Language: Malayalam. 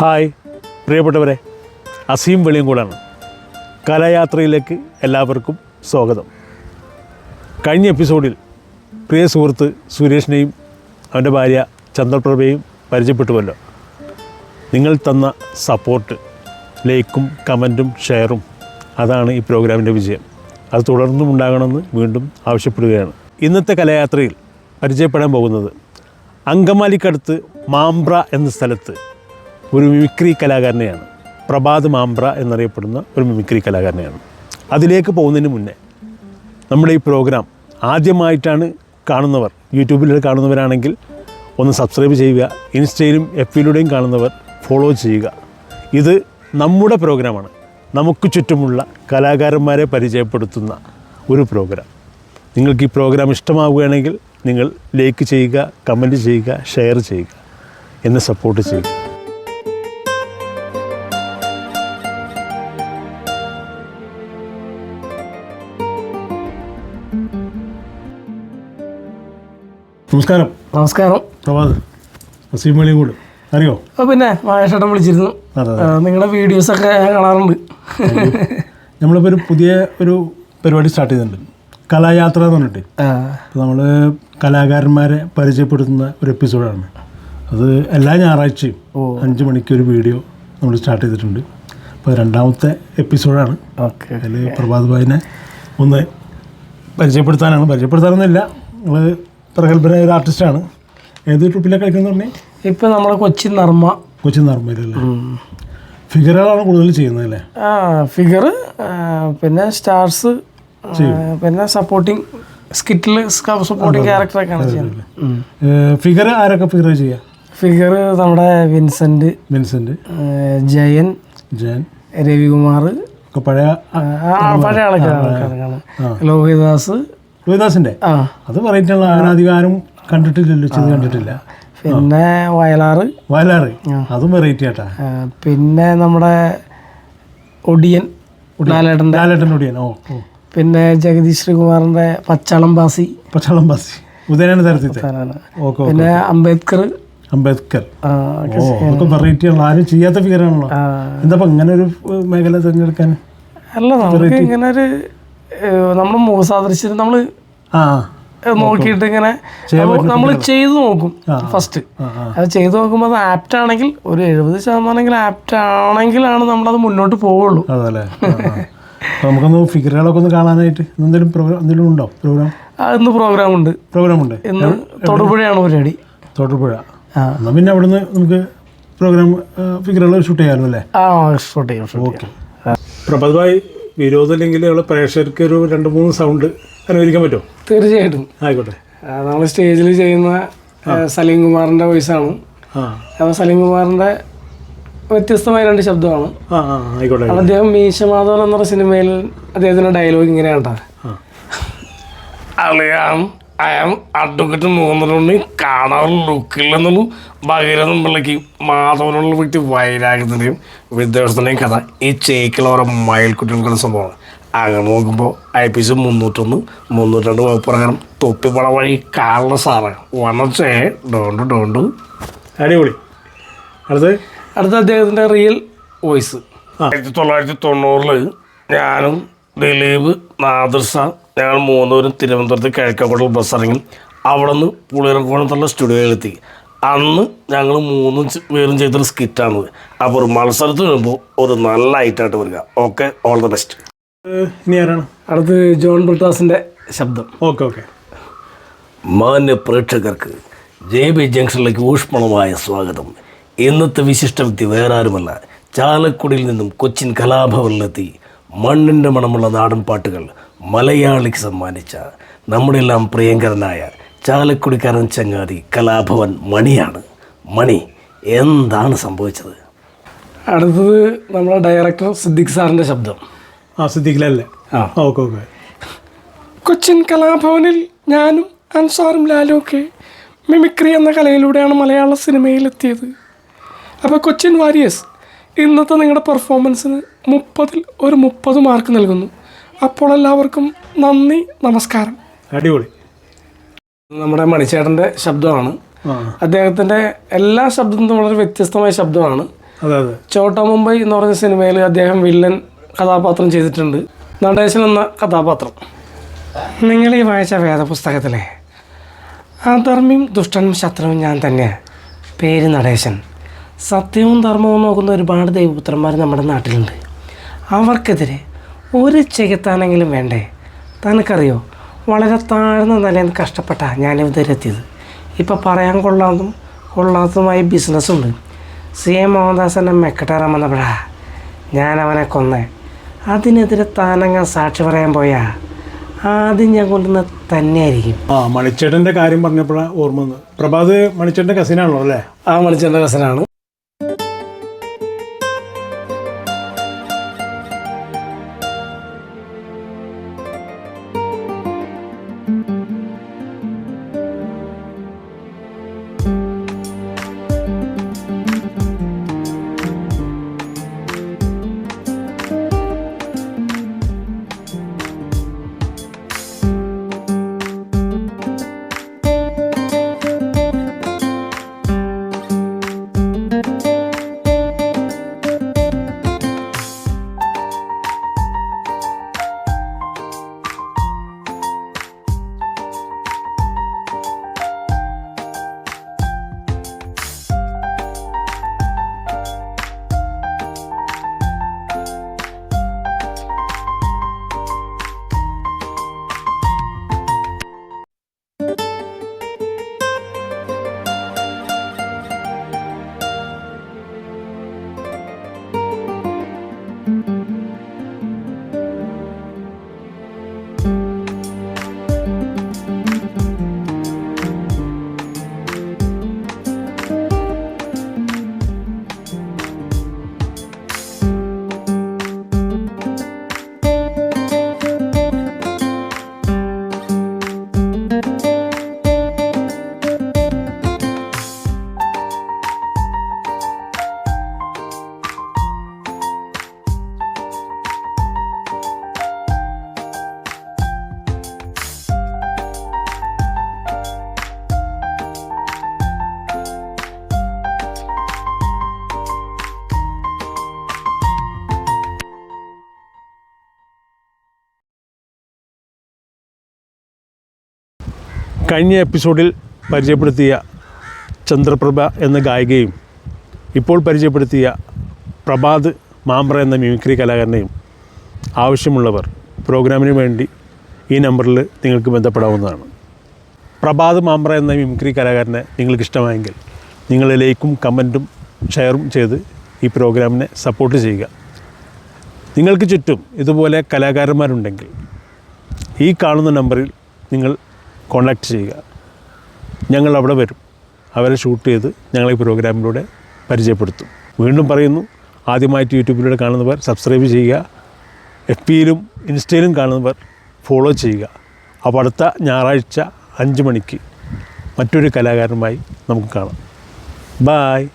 ഹായ് പ്രിയപ്പെട്ടവരെ. അസീം വെളിയങ്കൂടാണ് കലായാത്രയിലേക്ക് എല്ലാവർക്കും സ്വാഗതം. കഴിഞ്ഞ എപ്പിസോഡിൽ പ്രിയ സുഹൃത്ത് സുരേഷിനെയും അവന്റെ ഭാര്യ ചന്ദ്രപ്രഭയും പരിചയപ്പെട്ടുവല്ലോ. നിങ്ങൾ തന്ന സപ്പോർട്ട് ലൈക്കും കമന്റും ഷെയറും അതാണ് ഈ പ്രോഗ്രാമിന്റെ വിജയം. അത് തുടർന്നും ഉണ്ടാകണമെന്ന് വീണ്ടും ആവശ്യപ്പെടുകയാണ്. ഇന്നത്തെ കലയാത്രയിൽ പരിചയപ്പെടാൻ പോകുന്നത് അങ്കമാലിക്കടുത്ത് മാമ്പ്ര എന്ന സ്ഥലത്ത് ഒരു മിമിക്രി കലാകാരനെയാണ്. പ്രഭാത് മാംബ്ര എന്നറിയപ്പെടുന്ന ഒരു മിമിക്രി കലാകാരനെയാണ്. അതിലേക്ക് പോകുന്നതിന് മുന്നേ നമ്മുടെ ഈ പ്രോഗ്രാം ആദ്യമായിട്ടാണ് കാണുന്നവർ യൂട്യൂബിൽ കാണുന്നവരാണെങ്കിൽ ഒന്ന് സബ്സ്ക്രൈബ് ചെയ്യുക ഇൻസ്റ്റയിലും എഫ് പിയിലൂടെയും കാണുന്നവർ ഫോളോ ചെയ്യുക. ഇത് നമ്മുടെ പ്രോഗ്രാമാണ് നമുക്ക് ചുറ്റുമുള്ള കലാകാരന്മാരെ പരിചയപ്പെടുത്തുന്ന ഒരു പ്രോഗ്രാം നിങ്ങൾക്ക് ഈ പ്രോഗ്രാം ഇഷ്ടമാവുകയാണെങ്കിൽ നിങ്ങൾ ലൈക്ക് ചെയ്യുക കമന്റ് ചെയ്യുക ഷെയർ ചെയ്യുക എന്നെ സപ്പോർട്ട് ചെയ്യുക. നമസ്കാരം. നമസ്കാരം. പ്രഭാത് അറിയോ? പിന്നെ മഹേഷേട്ടൻ വിളിച്ചിരുന്നു. നിങ്ങളുടെ വീഡിയോസൊക്കെ ഞാൻ കാണാറുണ്ട്. നമ്മളിപ്പോൾ ഒരു പുതിയ ഒരു പരിപാടി സ്റ്റാർട്ട് ചെയ്തിട്ടുണ്ട്. കലായാത്ര എന്ന് പറഞ്ഞിട്ട്. നമ്മൾ കലാകാരന്മാരെ പരിചയപ്പെടുത്തുന്ന ഒരു എപ്പിസോഡാണ് അത് എല്ലാ ഞായറാഴ്ചയും അഞ്ച് മണിക്ക് ഒരു വീഡിയോ നമ്മൾ സ്റ്റാർട്ട് ചെയ്തിട്ടുണ്ട്. അപ്പോൾ രണ്ടാമത്തെ എപ്പിസോഡാണ് അതിൽ പ്രഭാത് ഭായിനെ ഒന്ന് പരിചയപ്പെടുത്താനാണ്. പരിചയപ്പെടുത്താനൊന്നുമില്ല. നമ്മൾ പ്രഗത്ഭനായ ഒരു ആർട്ടിസ്റ്റാണ് ഏത് ട്രിപ്പിലാണ് കളിക്കുന്നത് പറഞ്ഞേ? ഇപ്പം നമ്മളെ കൊച്ചി നർമ്മ. കൊച്ചി നർമ്മയിലല്ലേ ഫിഗറുകളാണ് കൂടുതൽ ചെയ്യുന്നത് അല്ലേ? ആ ഫിഗർ പിന്നെ സ്റ്റാർസ് പിന്നെ സപ്പോർട്ടിങ് സ്കിറ്റിൽ സപ്പോർട്ടിങ് ക്യാരക്ടറൊക്കെയാണ് ചെയ്യുന്നത്. ഫിഗർ ആരൊക്കെ ഫിഗർ ചെയ്യുക ഫിഗർ നമ്മുടെ വിൻസെന്റ് വിൻസെന്റ് ജയൻ ജയൻ. രവികുമാർ പഴയ പഴയ ആൾക്കാരാണ് ലോഹിദാസ് ആ. അത് പറഞ്ഞിട്ടുള്ള ആരാധികാരം കണ്ടിട്ടില്ലല്ലോ ചെയ്ത് കണ്ടിട്ടില്ല. പിന്നെ വയലാറ്. വയലാറ്. അതും വെറൈറ്റി ആട്ടാ. പിന്നെ നമ്മുടെ ഒടിയൻ ലാലേട്ടൻ ഒടിയൻ ഓ. പിന്നെ ജഗദീഷ് ശ്രീകുമാറിന്റെ പച്ചാളം ബാസി. പച്ചാളം ബാസി. ഉദയനാണ് തരത്തിൽ പിന്നെ അംബേദ്കർ. അംബേദ്കർ. വെറൈറ്റി ഉള്ള ആരും ചെയ്യാത്ത ഫിഗറാണല്ലോ. എന്താ ഇങ്ങനെ ഒരു മേഖല തിരഞ്ഞെടുക്കാൻ? അല്ല നമുക്ക് ഇങ്ങനെ ഒരു നമ്മൾ മുഖസാദൃശ്യം നമ്മൾ ആ നോക്കിയിട്ട് ഇങ്ങനെ നമ്മൾ ചെയ്തു നോക്കും ഫസ്റ്റ് അത് ചെയ്തു നോക്കുമ്പോൾ അത് ആപ്റ്റ് ആണെങ്കിൽ ഒരു എഴുപത് ശതമാനം ആപ്റ്റ് ആണെങ്കിലാണ് നമ്മളത് മുന്നോട്ട് പോവുള്ളൂ. നമുക്കൊന്ന് ഫിഗറുകളൊക്കെ ഒന്ന് കാണാനായിട്ട് എന്തെങ്കിലും പ്രോഗ്രാം എന്തെങ്കിലും ഉണ്ടോ? പ്രോഗ്രാം? ഇന്ന് പ്രോഗ്രാം ഉണ്ട് പ്രോഗ്രാം ഉണ്ട് ഇന്ന് തൊടുപുഴയാണ് പരിപാടി. തൊടുപുഴ. എന്നാ എന്നാൽ പിന്നെ അവിടുന്ന് നമുക്ക് പ്രോഗ്രാം ഫിഗറുകൾ ഷൂട്ട് ചെയ്യാമല്ലോ അല്ലേ? ആ ഷൂട്ട് ചെയ്യാം ഓക്കെ. ചെയ്യും. പ്രഭാതമായി വിരോധമില്ലെങ്കിൽ നമ്മൾ പ്രേക്ഷകർക്ക് ഒരു രണ്ട് മൂന്ന് സൗണ്ട് അനുവദിക്കാൻ പറ്റുമോ? തീർച്ചയായിട്ടും. ആയിക്കോട്ടെ. നമ്മൾ സ്റ്റേജിൽ ചെയ്യുന്ന സലീം കുമാറിന്റെ വോയിസാണ് അപ്പോൾ സലീം കുമാറിന്റെ വ്യത്യസ്തമായ രണ്ട് ശബ്ദമാണ്. ആയിക്കോട്ടെ അദ്ദേഹം മീശമാധവൻ എന്ന സിനിമയിൽ അദ്ദേഹത്തിന്റെ ഡയലോഗ് ഇങ്ങനെയാണ് കേട്ടോ. ആ. അറിയാം അഡ്വക്കേറ്റ് മൂന്നിലുണ്ണി കാണാൻ ലുക്കില്ലെന്നുള്ളൂ ഭഗീരഥൻ പിള്ളയ്ക്ക് മാധവനുള്ള വ്യക്തി വൈരാഗ്യത്തിന്റെയും വിദ്വേഷത്തിന്റെയും കഥ. ഈ ചേക്കിൽ ഓരോ മയിൽക്കുട്ടികൾക്കുള്ള സംഭവമാണ്. അങ്ങനെ നോക്കുമ്പോൾ ഐ പി സി മുന്നൂറ്റൊന്ന് മുന്നൂറ്റണ്ട് വകുപ്പ് പ്രകാരം തൊപ്പിപ്പട വഴി കാണുന്ന സാറ് വന്നച്ചേ ഡോണ്ട് ഡോണ്ട്. അടിപൊളി. അടുത്ത് അടുത്ത അദ്ദേഹത്തിന്റെ റിയൽ വോയിസ് ആയിരത്തി തൊള്ളായിരത്തി തൊണ്ണൂറിൽ ഞാനും ദിലീപ് നാദിർ ഷാ ഞങ്ങൾ മൂന്നൂരും തിരുവനന്തപുരത്ത് കിഴക്കോട്ടുള്ള ബസ് ഇറങ്ങി അവിടെ നിന്ന് പുളിയറക്കോണത്തുള്ള സ്റ്റുഡിയോയിലെത്തി. അന്ന് ഞങ്ങൾ മൂന്നും പേരും ചെയ്തൊരു സ്കിറ്റാണത്. അപ്പോൾ ഒരു മത്സരത്തിൽ വരുമ്പോൾ ഒരു നല്ല ഐറ്റായിട്ട് വരിക. Okay all the best. ഇനി ആരാണ്? അടുത്ത് ജോൺ ബ്രിട്ടാസിന്റെ ശബ്ദം. Okay okay. മാന്യ പ്രേക്ഷകർക്ക് ജെ ബി ജംഗ്ഷനിലേക്ക് ഊഷ്മളമായ സ്വാഗതം. ഇന്നത്തെ വിശിഷ്ട വ്യക്തി വേറെ ആരുമല്ല. ചാലക്കുടിയിൽ നിന്നും കൊച്ചിൻ കലാഭവനിലെത്തി മണ്ണിന്റെ മണമുള്ള നാടൻ പാട്ടുകൾ മലയാളിക്ക് സമ്മാനിച്ച നമ്മുടെ എല്ലാം പ്രിയങ്കരനായ ചാലക്കുടിക്കാരൻ ചങ്ങാതി കലാഭവൻ മണിയാണ്. മണി എന്താണ് സംഭവിച്ചത്? അടുത്തത് നമ്മുടെ ഡയറക്ടർ സിദ്ദിഖ് സാറിന്റെ ശബ്ദം. ആ സിദ്ദിഖിലല്ലേ? ആ. Okay okay. കൊച്ചിൻ കലാഭവനിൽ ഞാനും അൻസാറും ലാലും ഒക്കെ മിമിക്രി എന്ന കലയിലൂടെയാണ് മലയാള സിനിമയിലെത്തിയത്. അപ്പോൾ കൊച്ചിൻ വാരിയേഴ്സ് ഇന്നത്തെ നിങ്ങളുടെ പെർഫോമൻസിന് മുപ്പതിൽ ഒരു മുപ്പത് മാർക്ക് നൽകുന്നു. അപ്പോൾ എല്ലാവർക്കും നന്ദി നമസ്കാരം. അടിപൊളി. നമ്മുടെ മണിച്ചേട്ടന്റെ ശബ്ദമാണ്. അദ്ദേഹത്തിന്റെ അദ്ദേഹത്തിന്റെ എല്ലാ ശബ്ദവും വളരെ വ്യത്യസ്തമായ ശബ്ദമാണ്. ചോട്ട മുംബൈ എന്ന് പറഞ്ഞ സിനിമയിൽ അദ്ദേഹം വില്ലൻ കഥാപാത്രം ചെയ്തിട്ടുണ്ട്. നടേശൻ എന്ന കഥാപാത്രം. നിങ്ങൾ ഈ വായിച്ച വേദപുസ്തകത്തിലെ അധർമ്മിയും ദുഷ്ടനും ശത്രുവും ഞാൻ തന്നെയാണ് പേര് നടേശൻ. സത്യവും ധർമ്മവും നോക്കുന്ന ഒരുപാട് ദൈവപുത്രന്മാർ നമ്മുടെ നാട്ടിലുണ്ട്. അവർക്കെതിരെ ഒരു ചെകുത്താനെങ്കിലും വേണ്ടേ? തനക്കറിയോ വളരെ താഴ്ന്ന നിലയിൽ കഷ്ടപ്പെട്ട ഞാനിതുവരെ എത്തിയത്. ഇപ്പോൾ പറയാൻ കൊള്ളാത്തതും കൊള്ളാത്തതുമായ ബിസിനസ്സുണ്ട് സി എം മോഹൻദാസ് എന്നെ മെക്കട്ടാറാൻ വന്നപ്പോഴാ ഞാൻ അവനെ കൊന്നേ. അതിനെതിരെ താനങ്ങ സാക്ഷി പറയാൻ പോയാ ആദ്യം ഞാൻ കൊണ്ടുവന്ന തന്നെയായിരിക്കും. ആ മണിച്ചേട്ടന്റെ കാര്യം പറഞ്ഞപ്പോഴാണ് ഓർമ്മ വന്നത്. പ്രഭാത് മണിച്ചേട്ടന്റെ കസിനാണല്ലോ അല്ലേ? ആ മണിച്ചേട്ടന്റെ കസനാണ് കഴിഞ്ഞ എപ്പിസോഡിൽ പരിചയപ്പെടുത്തിയ ചന്ദ്രപ്രഭ എന്ന ഗായികയും ഇപ്പോൾ പരിചയപ്പെടുത്തിയ പ്രഭാത് മാമ്പ്ര എന്ന മിമിക്രി കലാകാരനെയും ആവശ്യമുള്ളവർ പ്രോഗ്രാമിന് വേണ്ടി ഈ നമ്പറിൽ നിങ്ങൾക്ക് ബന്ധപ്പെടാവുന്നതാണ്. പ്രഭാത് മാമ്പ്ര എന്ന മിമിക്രി കലാകാരനെ നിങ്ങൾക്ക് ഇഷ്ടമായെങ്കിൽ നിങ്ങൾ ലൈക്കും കമന്റും ഷെയറും ചെയ്ത് ഈ പ്രോഗ്രാമിനെ സപ്പോർട്ട് ചെയ്യുക. നിങ്ങൾക്ക് ചുറ്റും ഇതുപോലെ കലാകാരന്മാരുണ്ടെങ്കിൽ ഈ കാണുന്ന നമ്പറിൽ നിങ്ങൾ കോൺടാക്റ്റ് ചെയ്യുക. ഞങ്ങൾ അവിടെ വരും. അവരെ ഷൂട്ട് ചെയ്ത് ഞങ്ങളെ പ്രോഗ്രാമിലൂടെ പരിചയപ്പെടുത്തും. വീണ്ടും പറയുന്നു ആദ്യമായിട്ട് യൂട്യൂബിലൂടെ കാണുന്നവർ സബ്സ്ക്രൈബ് ചെയ്യുക. എഫ് പിയിലും ഇൻസ്റ്റയിലും കാണുന്നവർ ഫോളോ ചെയ്യുക. അപ്പോൾ അടുത്ത ഞായറാഴ്ച അഞ്ച് മണിക്ക് മറ്റൊരു കലാകാരനുമായി നമുക്ക് കാണാം. ബായ്